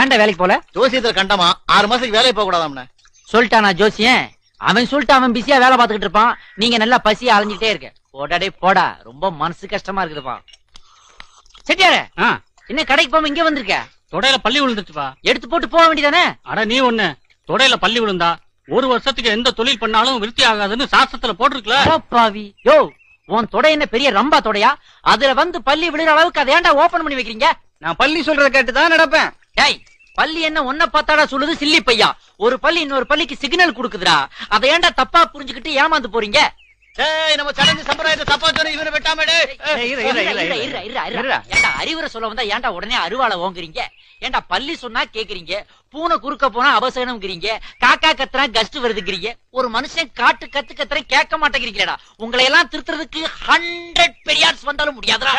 ஏன்டா வேலைக்கு போல? ஜோசியத்துல கண்டமா? ஆறு மாசத்துக்கு வேலைக்கு போக கூடாதாம்னே. சொல்லிட்டானா ஜோசியன்? அவன் சொல்லிட்டு அவன் பிஸியா வேலை பார்த்துக்கிட்டு இருப்பான். நீங்க நல்லா பசியா அலைஞ்சிட்டே இருக்க. போடா டேய் போடா. ரொம்ப மனசு கஷ்டமா இருக்குதுப்பா. செட்டியாரே என்ன கடைக்கு போகாம இங்க வந்திருக்க? தொடையில பள்ளி விழுந்துச்சுப்பா எடுத்து போட்டு போக வேண்டியதானே? அட நீ ஒண்ணு. தொடையில பள்ளி விழுந்தா ஒரு வருஷத்துக்கு எந்த தொழில் பண்ணாலும் விருத்தி ஆகாதுன்னு சாஸ்திரத்துல போட்டிருக்கல. பாவி. யோ உன் தொடை என்ன பெரிய ரம்பா தொடையா? அதுல வந்து பள்ளி விழுற அளவுக்கு அதை ஏன்டா ஓபன் பண்ணி வைக்கிறீங்க? நான் பள்ளி சொல்றத கேட்டு தான் நடப்பேன். டேய் பள்ளி என்ன ஒன்ன பார்த்தாடா சொல்லுது? சில்லி பையா. ஒரு பள்ளி இன்னொரு பள்ளிக்கு சிக்னல் கொடுக்குதுடா. அதை ஏன்டா தப்பா புரிஞ்சுக்கிட்டு ஏமாந்து போறீங்க? நம்ம சடங்கு சம்பிரதாயத்தை தப்பா சொன்ன இவனை ஏய், அறிவுரை சொல்ல வந்தா ஏன்டா உடனே அருவாளை ஓங்குறீங்க? ஏன்டா பள்ளி சொன்னா கேக்குறீங்க? பூனை குறுக்க போனா அவசரம்ங்கிறீங்க காக்கா கத்துறா கஸ்ட் வருதுங்கிறீங்க? ஒரு மனுஷன் காட்டு கத்து கத்துறேன் கேட்க மாட்டேங்கிறீங்களா உங்களை எல்லாம் திருத்துறதுக்கு ஹண்ட்ரட் பெரியார்ஸ் வந்தாலும் முடியாதுடா.